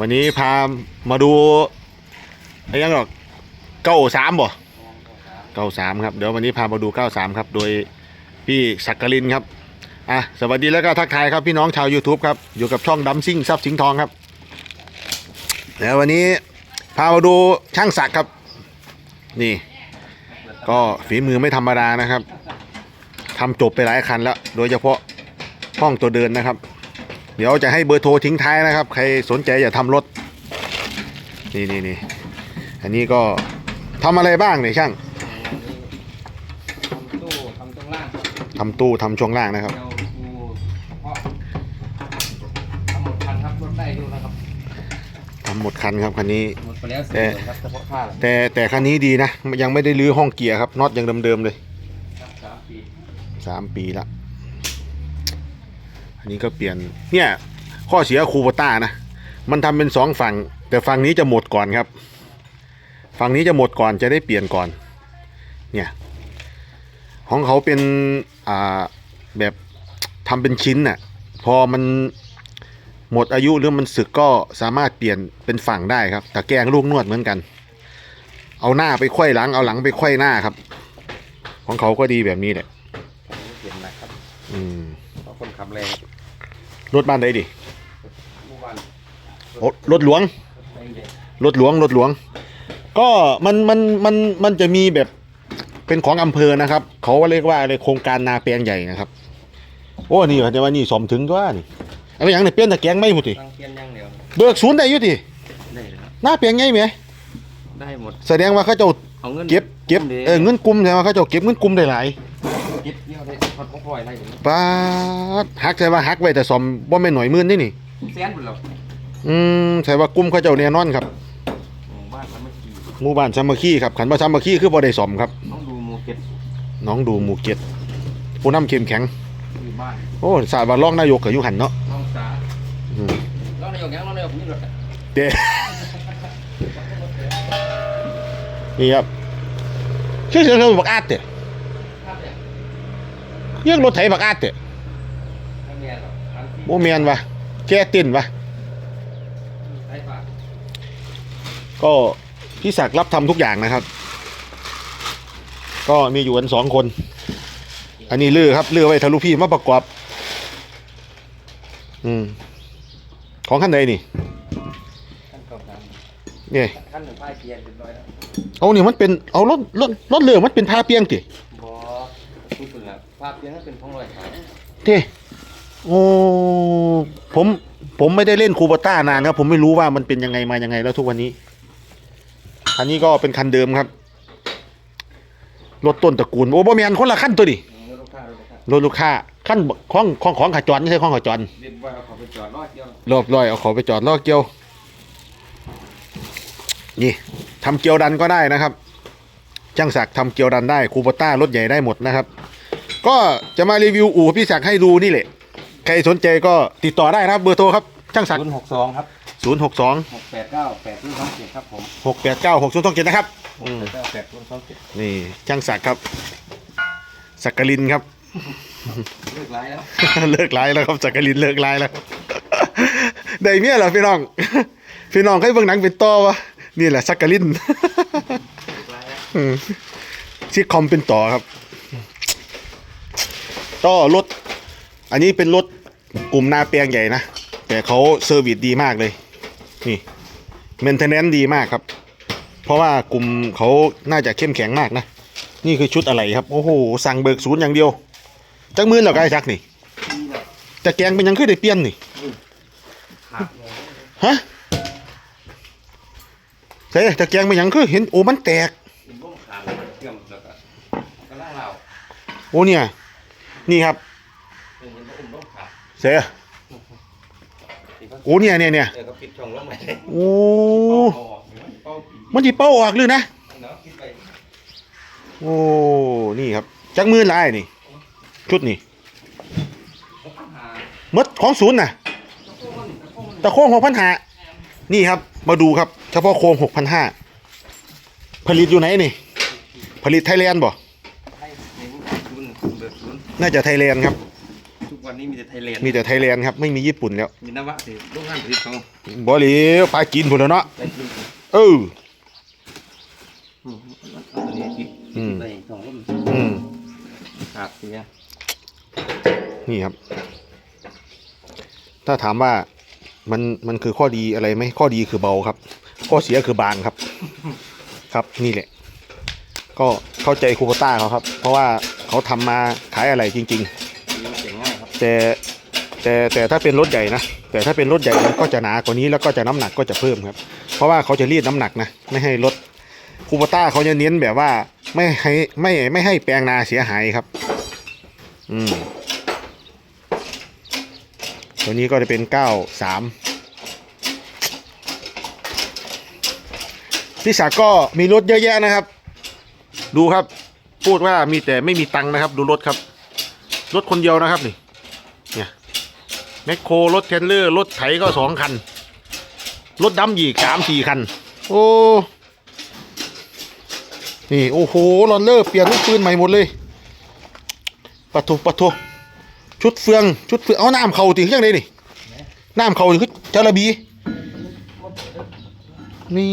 วันนี้พามาดูอะไรยังหรอกเก้าสามบ่เก้าสามครับ เดี๋ยววันนี้พามาดูเก้าสามครับ โดยพี่สักกลินครับอะสวัสดีแล้วก็ทักทายครับพี่น้องชาว YouTube ครับ อยู่กับช่องดัมซิ่งซับสิงทองครับแล้ววันนี้พามาดูช่างศักครับ นี่ ก็ฝีมือไม่ธรรมดานะครับทำจบไปหลายคันแล้ว โดยเฉพาะห้องตัวเดินนะครับ เดี๋ยวจะให้เบอร์โทรทิ้งท้ายนะครับ ใครสนใจอยากทำรถ นี่นี่นี่อันนี้ก็ทำอะไรบ้างเนี่ยช่างทำตู้ทำตรงล่างทำตู้ทำช่วงล่างนะครับ เดี๋ยวดูเพราะทั้งหมดพันครับรถได้ดูนะครับทำหมดคันครับคันนี้ หมดไปแล้วสี่เอ๊ะหมื่นครับเฉพาะผ้าแต่แต่คันนี้ดีนะยังไม่ได้รื้อห้องเกียร์ครับน็อตยังเดิมๆเลย ครับสามปีสามปีละ อันนี้ก็เปลี่ยนเนี่ยข้อเสียคูโบต้านะมันทำเป็นสองฝั่ง แต่ฝั่งนี้จะหมดก่อนครับ ฝั่งนี้จะหมดก่อนจะได้เปลี่ยนก่อน เนี่ยของเขาเป็นอ่าแบบทำเป็นชิ้นน่ะพอมันหมดอายุหรือมันสึกก็สามารถเปลี่ยนเป็นฝั่งได้ครับตะแกรงลูกนวดเหมือนกัน เอาหน้าไปไขว้หลังเอาหลังไปไขว้หน้าครับ ของเขาก็ดีแบบนี้แหละผมเปลี่ยนนะครับ อืมเพราะคนขับแรง รถบ้านใดดิเมื่อวานโอ้รถหลวงแรงเด็กรถหลวง รถหลวง ก็มันมันมันมันจะมีแบบเป็นของอำเภอนะครับ เขาเรียกว่าอะไรโครงการนาแปลงใหญ่นะครับ โอ้ นี่แต่ว่านี่สมถึงตัวนี่ไอ้ยังเนี่ยเปลี่ยนตะแกรงไม่หมดดิตั้งเพียนอย่างเดียวเบิกศูนย์ได้อยุติได้เลยครับหน้าแปลงไงไหมได้หมด แสดงว่าเขาเจ้าเอาเงินเก็บเก็บเออเงินกลุ่มแสดงว่าเขาเจ้าเก็บเงินกลุ่มได้หลาย เก็บเดียวได้พันของพลอยได้ถึงป้าดหักใช่ว่าหักไว้แต่สมบ่แม่นหน่อยหมื่นนี่นี่ แสนหมดแล้วอืมใช่ว่ากลุ่มเขาเจ้าแน่นอนครับหมู่บ้านมันไม่ขี่หมู่บ้านสามัคคีครับขันบ่สามัคคีคือบ่ได้สมครับ ต้องดูหมู่เก็ตน้องดูหมู่เก็ตผู้นำเข้มแข็งที่บ้านโอ้สาบว่ารองนายกกับยุหันเนาะน้องสาอืมน้องนายกยังน้องนายกนี่รถอะเด้นี่ครับชื่อเสียงรถบักอาดเตะครับเนี่ย เรียกรถไถบักอาดเตะไม่มีหรอกอันที่โมเมียนวะแกตินวะใช้ปากก็พี่ศักดิ์รับทำทุกอย่างนะครับ ก็มีอยู่กันสองคน อันนี้ลือครับลือไว้ทะลุพี่มาประกอบ อืม ของขั้นใดนี่ขั้นเก่าตามเนี่ยขั้นหนึ่งป้ายเปลี่ยนเรียบร้อยแล้วเอานี่มันเป็นเอารถรถรถเรือมันเป็นพาเปียงติบอพูดถึงอะ ภาพเปลี่ยนให้เป็นท้องรอยขาวเท่โอ้ผมผมไม่ได้เล่นคูปต้านานครับ ผมไม่รู้ว่ามันเป็นยังไงมายังไงแล้วทุกวันนี้ อันนี้ก็เป็นคันเดิมครับ รถต้นตระกูลโอ้บ่แมนคนละขั้นตัวดิอืมรถลูกค้ารถลูกค้ารถลูกค้าขั้นของของของขาจรไม่ใช่ของขาจรเรียบร้อยเอาเขาไปจอดรอดเดียวรอบร้อยเอาเขอไปจอดล้อเกียว นี่ทำเกียวดันก็ได้นะครับ ช่างศักดิ์ทำเกียวดันได้คูปต้ารถใหญ่ได้หมดนะครับ ก็จะมารีวิวอู่พี่ศักดิ์ให้ดูนี่แหละ ใครสนใจก็ติดต่อได้นะครับ เบอร์โทรครับ ช่างศักดิ์ศูนย์หกสองครับศูนย์หกสองหกแปดเก้าแปดศูนย์สองเจ็ดครับผมหกแปดเก้าหกศูนย์สองเจ็ดนะครับหกแปดเก้าแปดศูนย์สองเจ็ดนี่ช่างศักดิ์ครับสักกลินครับ เลิกไลฟ์แล้วเลิกไลฟ์แล้วครับสักกลินเลิกไลฟ์แล้ว ได้เมียเหรอพี่น้อง พี่น้องเคยเบิ่งหนังเป็นต่อวะนี่แหละสักกลินเลิกไลฟ์แล้วอืมซิทคอมเป็นต่อครับ ก็รถ อันนี้เป็นรถกลุ่มนาแปลงใหญ่นะ แต่เขาเซอร์วิสดีมากเลย นี่เมนเทนแนนดีมากครับ เพราะว่ากลุ่มเขาน่าจะเข้มแข็งมากนะ นี่คือชุดอะไรครับ โอ้โห สั่งเบิกศูนย์อย่างเดียว จักมื่นเหรอไอ้จักนี่นี่แหละจะแกงเป็นหยังขึ้นได้เปลี่ยนนี่ขาดเลยฮะเซ่จะแกงเป็นหยังคือเห็นโอ้มันแตกเป็นร่มขาดเลยเชื่อมแล้วก็กระล่างเราโอ้เนี่ย นี่ครับเป็นเห็นว่าอุ้มร่มขาดเซ่ที่เขาโอ้เนี่ยเนี่ยเนี่ยโอ้มันจีเป้าออกเลยนะเนะโอ้นี่ครับจักมือลายนี่ ชุดนี่มดของศูนย์น่ะตะโค้งหกพันห้านี่ครับ มาดูครับ เฉพาะโครงหกพันห้าผลิตอยู่ไหนนี่ ผลิตไทยแลนด์บ่ ให้ในศูนย์เบิกศูนย์น่าจะไทยแลนด์ครับ ทุกวันนี้มีแต่ไทยแลนด์มีแต่ไทยแลนด์ครับ ไม่มีญี่ปุ่นแล้ว มีนวะสิโรงงานผลิตเขาบ่เหลียวปลาจีนพุ่นแล้วเนาะไปกินเอออืมเอาตัวนี้อีกอืมไปสองรุ่นอืมครับเสียนี่ครับ ถ้าถามว่ามันมันคือข้อดีอะไรไหมข้อดีคือเบาครับ ข้อเสียคือบางครับ ครับนี่แหละ ก็เข้าใจคูโบต้าเขาครับ เพราะว่า เขาทำมาขายอะไรจริงอันนี้มันเสียงง่ายครับๆแต่แต่แต่ถ้าเป็นรถใหญ่นะแต่ถ้าเป็นรถใหญ่มันก็จะหนากว่านี้แล้วก็จะน้ำหนักก็จะเพิ่มครับ เพราะว่าเขาจะรีดน้ำหนักนะไม่ให้รถคูโบต้าเขาจะเน้นแบบว่าไม่ให้ไม่ไม่ให้แปลงนาเสียหายครับ อืมตัวนี้ก็จะเป็น93พี่ศักดิ์ก็มีรถเยอะแยะนะครับ ดูครับ พูดว่ามีแต่ไม่มีตังค์นะครับ ดูรถครับ รถคนเดียวนะครับนี่ เนี่ยแมคโครรถเทรลเลอร์รถไถก็สองคัน รถดำอีกสามสี่คัน โอ้นี่โอ้โหรอนเลอร์เปลี่ยนลูกปืนใหม่หมดเลยปะทุปะทุชุดเฟืองชุดเฟืองเอาน้ำเขาติยังไงนี่น้ำเขาคือจาระบีนี่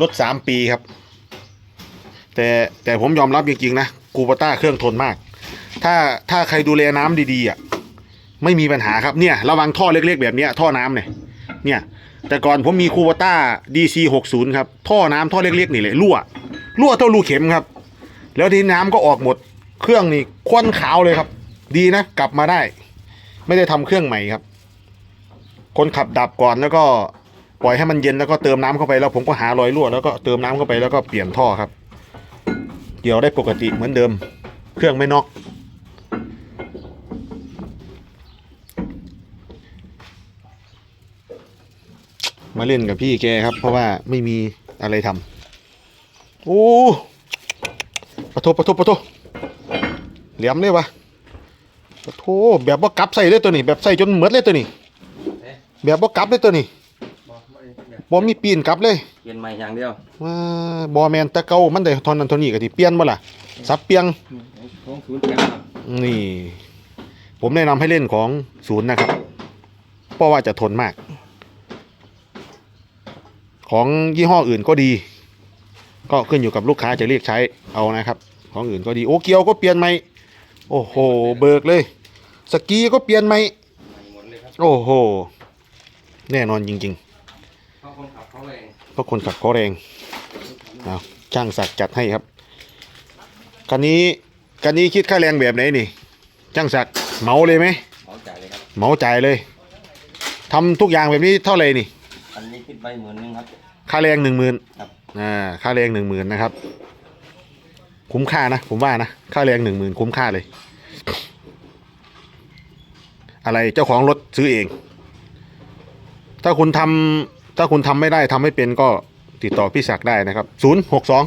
รถสามปีครับ แต่แต่ผมยอมรับจริงๆนะกูปต้าเครื่องทนมาก ถ้าถ้าใครดูแลน้ำดีๆอะไม่มีปัญหาครับเนี่ยระวังท่อเล็กๆแบบเนี้ยท่อน้ำเนี่ยเนี่ย แต่ก่อนผมมีคูปต้า DC 60 ครับ ท่อน้ำท่อเล็กๆนี่เลยรั่วรั่วเท่ารูเข็มครับ แล้วทีน้ำก็ออกหมด เครื่องนี่ควนขาวเลยครับ ดีนะ กลับมาได้ ไม่ได้ทำเครื่องใหม่ครับ คนขับดับก่อนแล้วก็ปล่อยให้มันเย็นแล้วก็เติมน้ำเข้าไปแล้วผมก็หารอยรั่วแล้วก็เติมน้ำเข้าไปแล้วก็เปลี่ยนท่อครับ กี่ยวได้ปกติเหมือนเดิม เครื่องไม่นอก มาเล่นกับพี่แกครับ เพราะว่าไม่มีอะไรทำโอ้ปะโทปะโทปะโทเหลี่ยมเลยวะปะโทแบบว่ากลับใส่เลยตัวนี้ แบบใส่จนเหมือดเลยตัวนี้ แบบว่ากลับเลยตัวนี้ บ่มีปีนกลับเลยเปลี่ยนใหม่อย่างเดียวว่าบ่แมนแตะเก่ามันได้ทอนนั้นทอนนี้ก็สิเปลี่ยนบ่ล่ะสับเปลียงของศูนย์แถมครับนี่ ผมแนะนำให้เล่นของศูนย์นะครับ เพราะว่าจะทนมาก ของยี่ห้ออื่นก็ดี ก็ขึ้นอยู่กับลูกค้าจะเรียกใช้เอานะครับ ของอื่นก็ดีโอเกียวก็เปลี่ยนใหม่โอ้โหเบิกเลย สกีก็เปลี่ยนใหม่ใหม่หมดเลยครับ โอ้โห แน่นอนจริงเพราะคนขับ เขาเองๆเพราะคนขับเขาแรงเอาช่างศักดิ์จัดให้ครับคันนี้คันนี้คิดค่าแรงแบบไหนนี่ช่างศักดิ์เหมาเลยไหมเอาจ่ายเลยครับเหมาจ่ายเลยทำทุกอย่างแบบนี้เท่าไหร่นี่อันนี้คิดไปหมื่นหนึงครับ ค่าแรงหนึ่งหมื่นครับอ่าค่าแรงหนึ่งหมื่นนะครับ คุ้มค่านะผมว่านะค่าแรงหนึ่งหมื่นคุ้มค่าเลย อะไรเจ้าของรถซื้อเอง ถ้าคุณทำ ถ้าคุณทำไม่ได้ทำไม่เป็นก็ติดต่อพี่ศักดิ์ได้นะครับศูนย์หกสอง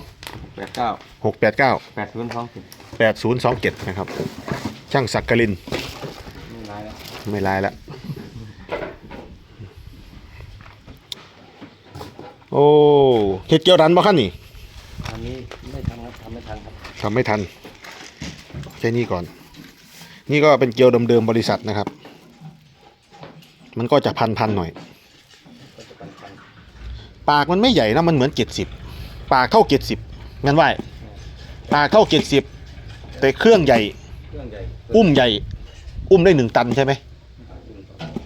แปดเก้าหกแปดเก้าแปดศูนย์สองสิบแปดศูนย์สองเจ็ดนะครับ ช่างศักดิ์กลิน ไม่ร้ายแล้วไม่ลายละโอ้เฮ็ดเกี่ยวดันบ่คันนี่อันนี้ไม่ทันครับทำไม่ทันครับทำไม่ทัน แค่นี้ก่อน นี่ก็เป็นเกลียวเดิมๆบริษัทนะครับ มันก็จะพันๆหน่อยก็จะปันปัน ปากมันไม่ใหญ่นะมันเหมือนเจ็ดสิบปากเท่าเจ็ดสิบงั้นว่าปากเท่าเจ็ดสิบแต่เครื่องใหญ่ เครื่องใหญ่อุ้มใหญ่ อุ้มได้หนึ่งตันใช่ไหม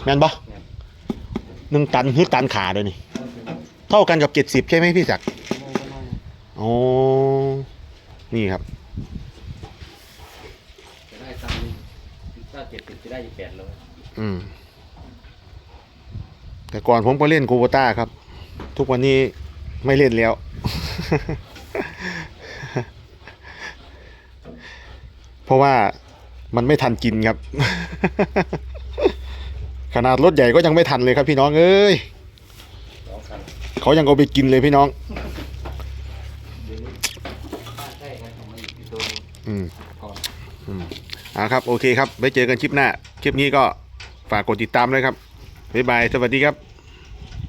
แม่นปะหนึ่งตันหรือตันขาเลยนี่ เท่ากันกับเจ็ดสิบใช่ไหมพี่ศักดิ์อ๋อนี่ครับจะได้ตังค์ถ้าเจ็ดสิบจะได้ยี่แปดเลยอืมแต่ก่อนผมก็เล่นกูโบต้าครับ ทุกวันนี้ไม่เล่นแล้ว เพราะว่ามันไม่ทันกินครับ ขนาดรถใหญ่ก็ยังไม่ทันเลยครับพี่น้องเอ้ยอเขายังเอาไปกินเลยพี่น้องเดี๋ยวนี้บ้านใกล้กันของมันอยู่ที่ตัวนึงอืมอนอืมอ่าครับ โอเคครับไว้เจอกันคลิปหน้า คลิปนี้ก็ฝากกดติดตามด้วยครับ บ๊ายบาย สวัสดีครับ